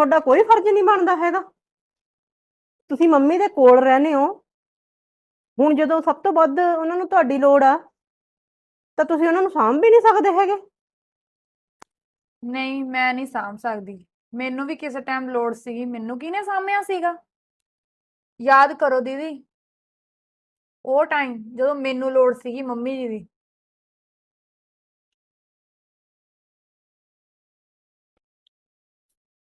ਤੁਹਾਡਾ ਕੋਈ ਫਰਜ਼ ਨਹੀਂ ਬਣਦਾ ਹੈਗਾ। ਤੁਸੀਂ ਮੰਮੀ ਦੇ ਕੋਲ ਰਹਿੰਦੇ ਹੋ। ਹੁਣ ਜਦੋਂ ਸਭ ਤੋਂ ਵੱਧ ਉਹਨਾਂ ਨੂੰ ਤੁਹਾਡੀ ਲੋੜ ਆ, ਤਾਂ ਤੁਸੀਂ ਉਹਨਾਂ ਨੂੰ ਸਾਂਭ ਵੀ ਨਹੀਂ ਸਕਦੇ ਹੈਗੇ। ਨਹੀਂ, ਮੈਂ ਨਹੀਂ ਸਾਂਭ ਸਕਦੀ। ਮੈਨੂੰ ਵੀ ਕਿਸੇ ਟਾਈਮ ਲੋੜ ਸੀਗੀ, ਮੈਨੂੰ ਕਿਹਨੇ ਸਾਂਭਿਆ ਸੀਗਾ? ਯਾਦ ਕਰੋ ਦੀਦੀ, ਉਹ ਟਾਈਮ ਜਦੋਂ ਮੈਨੂੰ ਲੋੜ ਸੀਗੀ ਮੰਮੀ ਜੀ ਦੀ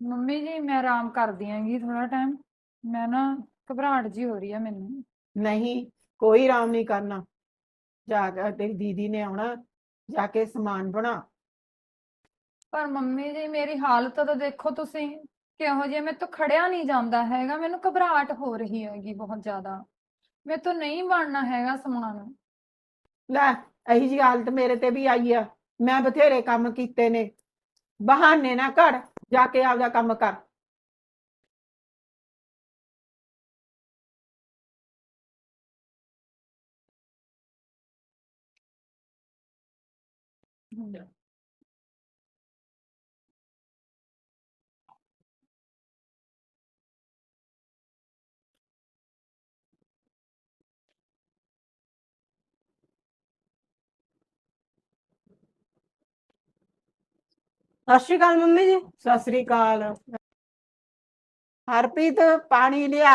ਮੰਮੀ ਜੀ ਮੈਂ ਆਰਾਮ ਕਰਦੀ ਆਂਗੀ ਥੋੜਾ ਟਾਈਮ ਮੈਂ ਨਾ ਘਬਰਾਹਟ ਜੀ ਹੋ ਰਹੀ ਆ ਮੈਨੂੰ। ਨਹੀਂ ਕੋਈ ਆਰਾਮ ਨਹੀਂ ਕਰਨਾ। ਜਾ ਕੇ ਤੇਰੀ ਦੀਦੀ ਨੇ ਆਉਣਾ ਜਾ ਕੇ ਸਮਾਨ ਬਣਾ। ਪਰ ਮੰਮੀ ਜੀ ਮੇਰੀ ਹਾਲਤ ਤਾਂ ਦੇਖੋ ਤੁਸੀਂ ਕਿਹੋ ਜਿਹੀ ਮੇਰੇ ਤੋਂ ਖੜਿਆ ਨਹੀਂ ਜਾਂਦਾ ਹੈਗਾ। ਮੈਨੂੰ ਘਬਰਾਹਟ ਹੋ ਰਹੀ ਹੈਗੀ ਬਹੁਤ ਜ਼ਿਆਦਾ। ਮੇਰੇ ਤੋਂ ਨਹੀਂ ਬਣਨਾ ਹੈਗਾ ਸਮਾਨ। ਲੈ ਇਹੀ ਜੀ ਹਾਲਤ ਮੇਰੇ ਤੇ ਵੀ ਆਈ ਆ। ਮੈਂ ਬਥੇਰੇ ਕੰਮ ਕੀਤੇ ਨੇ। ਬਹਾਨੇ ਨਾ ਕਰ ਜਾ ਕੇ ਆਪਦਾ ਕੰਮ ਕਰ ਸਤਿ ਸ਼੍ਰੀ ਅਕਾਲ ਮੰਮੀ ਜੀ। ਸਤਿ ਸ੍ਰੀ ਅਕਾਲ। ਹਰਪ੍ਰੀਤ ਪਾਣੀ ਲਿਆ।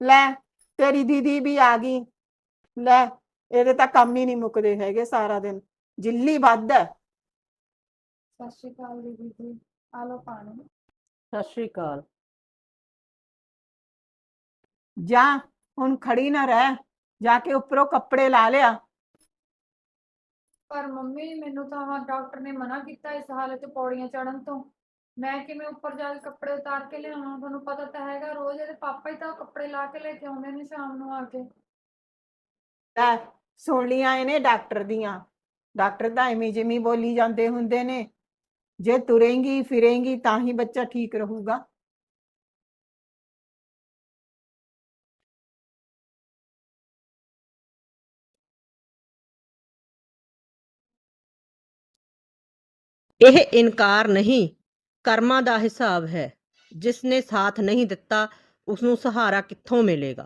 ਲੈ ਤੇਰੀ ਦੀਦੀ ਵੀ ਆ ਗਈ। ਲੈ ਇਹਦੇ ਤਾਂ ਕੰਮ ਹੀ ਨਹੀਂ ਮੁੱਕਦੇ ਹੈਗੇ ਸਾਰਾ ਦਿਨ। ਜਿੱਲੀ ਵੱਧ ਹੈ ਸਤਿ ਸ਼੍ਰੀ ਅਕਾਲ ਦੀਦੀ ਜੀ। ਆ ਲਓ ਪਾਣੀ। ਸਤਿ ਸ਼੍ਰੀ ਅਕਾਲ। ਜਾ ਹੁਣ ਖੜੀ ਨਾ ਰਹਿ। ਜਾ ਕੇ ਉੱਪਰੋਂ ਕੱਪੜੇ ਲਾ ਲਿਆ। ਪਰ ਮੰਮੀ, ਮੈਨੂੰ ਤਾਂ ਡਾਕਟਰ ਨੇ ਮਨਾ ਕੀਤਾ ਇਸ ਹਾਲਤ 'ਚ ਪੌੜੀਆਂ ਚੜਨ ਤੋਂ। ਮੈਂ ਕਿਵੇਂ ਉੱਪਰ ਜਾ ਕੇ ਕੱਪੜੇ ਉਤਾਰ ਕੇ ਲਿਆਵਾਂ? ਤੁਹਾਨੂੰ ਪਤਾ ਤਾਂ ਹੈਗਾ, ਰੋਜ਼ ਇਹਦੇ ਪਾਪਾ ਹੀ ਤਾਂ ਕੱਪੜੇ ਲਾ ਕੇ ਲੈ ਕੇ ਆਉਂਦੇ ਨੇ ਸ਼ਾਮ ਨੂੰ ਆ ਕੇ। ਲੈ, ਸੁਣ ਲੀਆਂ ਇਹਨੇ ਡਾਕਟਰ ਦੀਆਂ। ਡਾਕਟਰ ਤਾਂ ਐਵੇਂ ਜਿਵੇਂ ਬੋਲੀ ਜਾਂਦੇ ਹੁੰਦੇ ਨੇ। ਜੇ ਤੁਰੇਂਗੀ, ਫਿਰੇਂਗੀ ਤਾਂ ਹੀ ਬੱਚਾ ਠੀਕ ਰਹੂਗਾ। ਇਹ ਇਨਕਾਰ ਨਹੀਂ, ਕਰਮਾਂ ਦਾ ਹਿਸਾਬ ਹੈ। ਜਿਸ ਨੇ ਸਾਥ ਨਹੀਂ ਦਿੱਤਾ ਉਸ ਨੂੰ ਸਹਾਰਾ ਕਿੱਥੋਂ ਮਿਲੇਗਾ?